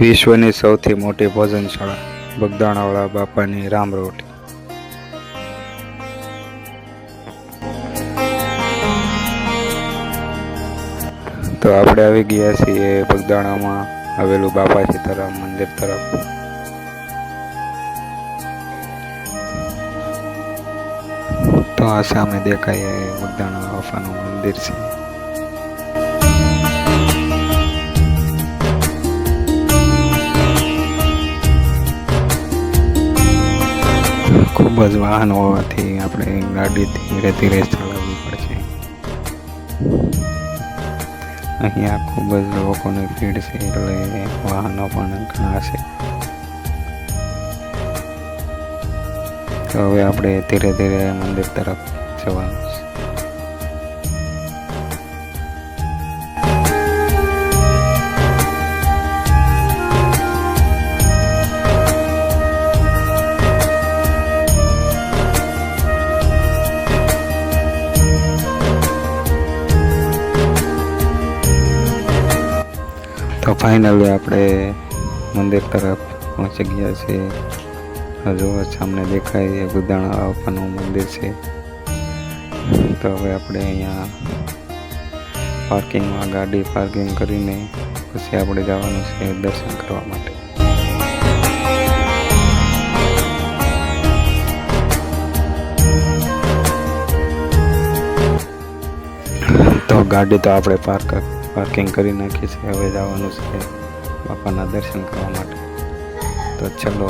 વિશ્વની સૌથી મોટી ભોજનશાળા, બગદાણાવાળા બાપાની રામ રોટી. તો આપણે આવી ગયા છીએ બગદાણામાં, આવેલું બાપા સીતારામ મંદિર તરફ. તો આ સામે દેખાય બગદાણા બાપાનું મંદિર છે. જ વાહન હોવાથી આપણે ગાડી ધીરે ધીરે ચલાવવી પડશે. અહીંયા ખૂબ જ લોકોની ભીડ છે એટલે વાહનો પણ ઘણા છે. તો હવે આપણે ધીરે ધીરે મંદિર તરફ જવાનું છે. તો ફાઇનલી આપણે મંદિર તરફ પહોંચી ગયા છીએ. હજુ સામને દેખાય એ બુદાણા બાપાનું મંદિર છે. તો હવે આપણે અહીંયા પાર્કિંગમાં ગાડી પાર્કિંગ કરીને પછી આપણે જવાનું છે દર્શન કરવા માટે. તો ગાડી તો આપણે પાર્ક પાર્કિંગ કરી નાખી છે. હવે જવાનું છે બાપાના દર્શન કરવા માટે. તો ચલો.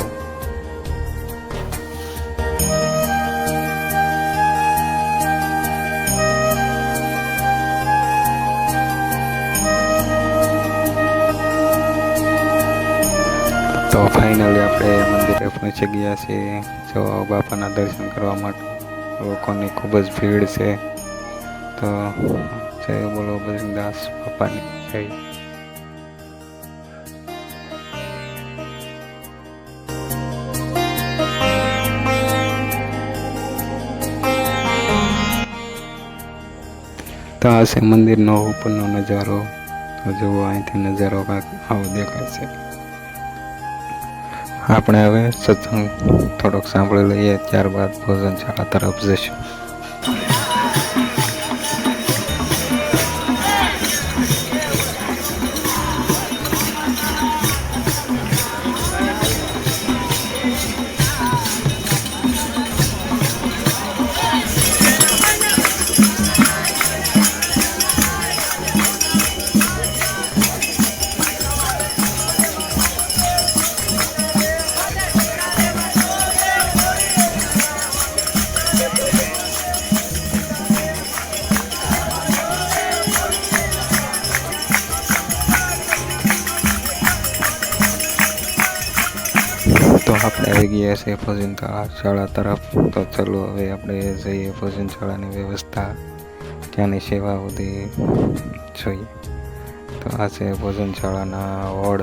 તો ફાઇનલી આપણે મંદિરે પહોંચી ગયા છીએ. જો બાપાના દર્શન કરવા માટે લોકોની ખૂબ જ ભીડ છે. તો જય બોલો બજરંગદાસ બાપાની જય તો આ છે મંદિરનો ઉપરનો નજારો તો જુઓ અહીંથી નજારો કાંઈક આવો દેખાય છે આપણે હવે સત્સંગ થોડોક સાંભળી લઈએ ત્યારબાદ ભોજનશાળા તરફ જઈશું આપણે આવી ગયા છે ભોજન શાળા તરફ. તો ચલો, હવે આપણે જઈએ ભોજનશાળાની વ્યવસ્થા. ત્યાંની સેવા બધી જોઈએ. તો આ છે ભોજન શાળાના વોર્ડ.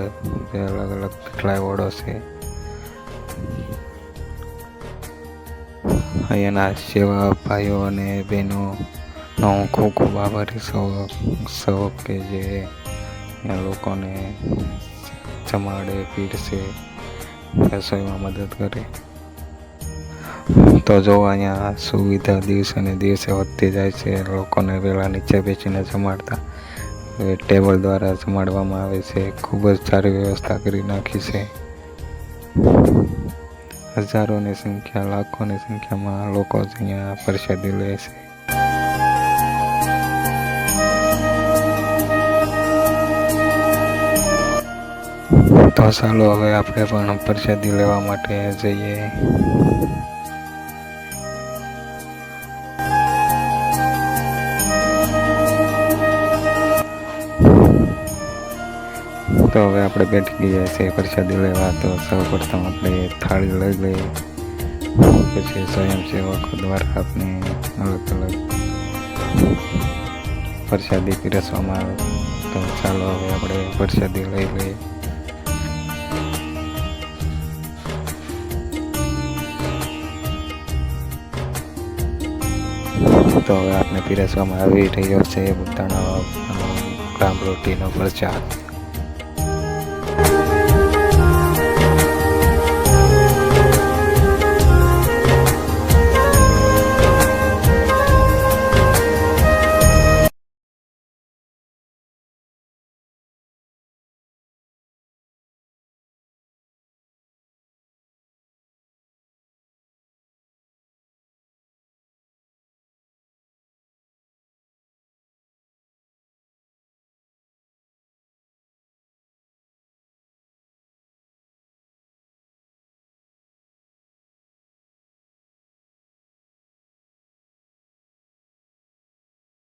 જે અલગ અલગ કેટલાય વોર્ડો છે. અહીંયાના સેવા ભાઈઓ અને બહેનો નો હું ખૂબ ખૂબ આભારી સૌ સૌ કે જે લોકોને જમાડે, પીરસે. રસોઈમાં મદદ કરે. તો જો અહીંયા સુવિધા દિવસે ને દિવસે વધતી જાય છે, લોકોને વહેલા નીચે બેસીને જમાડતા. ટેબલ દ્વારા જમાડવામાં આવે છે, ખૂબ જ સારી વ્યવસ્થા કરી નાખી છે. હજારોની સંખ્યા, લાખોની સંખ્યામાં લોકો જ અહીંયા પ્રસાદી લે છે. તો ચાલો, હવે આપણે પણ પ્રસાદી લેવા માટે જઈએ. તો હવે આપણે બેઠી ગયા છીએ પ્રસાદી લેવા, તો સૌ પ્રથમ આપણે થાળી લઈ લઈએ. પછી સ્વયંસેવક દ્વારા આપણે અલગ અલગ પ્રસાદી પીરસવામાં આવે. તો ચાલો, હવે આપણે પ્રસાદી લઈ લઈએ. તો હવે આપને પીરસવામાં આવી રહ્યો છે બુદ્ધાણા રામ રોટીનો પ્રસાદ